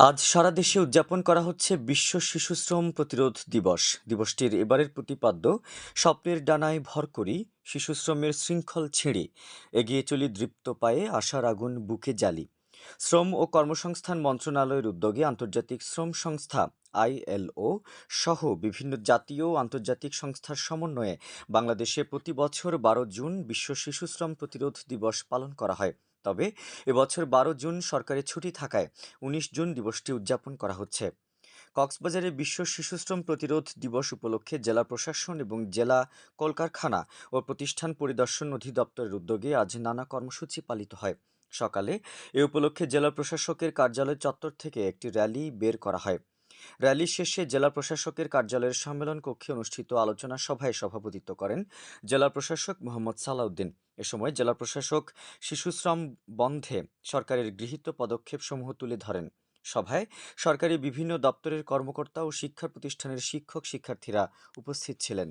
আজ সারা দেশে উদযাপন করা হচ্ছে বিশ্ব শিশু শ্রম প্রতিরোধ দিবস। দিবসটির এবারের প্রতিপাদ্য, স্বপ্নের ডানায় ভর করি, শিশু শ্রমের শৃঙ্খল ছিঁড়ে, এগিয়ে চলি দৃপ্ত পায়ে, আশার আগুন বুকে জ্বালি। শ্রম ও কর্মসংস্থান মন্ত্রণালয়ের উদ্যোগে আন্তর্জাতিক শ্রম সংস্থা আইএলও সহ বিভিন্ন জাতীয় আন্তর্জাতিক সংস্থার সমন্বয়ে বাংলাদেশে প্রতি বছর বারো জুন বিশ্ব শিশু শ্রম প্রতিরোধ দিবস পালন করা হয়। তবে এবছর বারো জুন সরকারি ছুটি থাকায় উনিশ জুন দিবসটি উদযাপন করা হচ্ছে। কক্সবাজারে বিশ্ব শিশুশ্রম প্রতিরোধ দিবস উপলক্ষে জেলা প্রশাসন এবং জেলা কলকারখানা ও প্রতিষ্ঠান পরিদর্শন অধিদপ্তরের উদ্যোগে আজ নানা কর্মসূচি পালিত হয়। সকালে এ উপলক্ষে জেলা প্রশাসকের কার্যালয় চত্বর থেকে একটি র্যালি বের করা হয়। র্যালি শেষে জেলা প্রশাসকের কার্যালয়ের সম্মেলন কক্ষে অনুষ্ঠিত আলোচনা সভায় সভাপতিত্ব করেন জেলা প্রশাসক মোহাম্মদ সালাউদ্দিন। এ সময় জেলা প্রশাসক শিশুশ্রম বন্ধে সরকারের গৃহীত পদক্ষেপসমূহ তুলে ধরেন। সভায় সরকারি বিভিন্ন দপ্তরের কর্মকর্তা ও শিক্ষা প্রতিষ্ঠানের শিক্ষক শিক্ষার্থীরা উপস্থিত ছিলেন।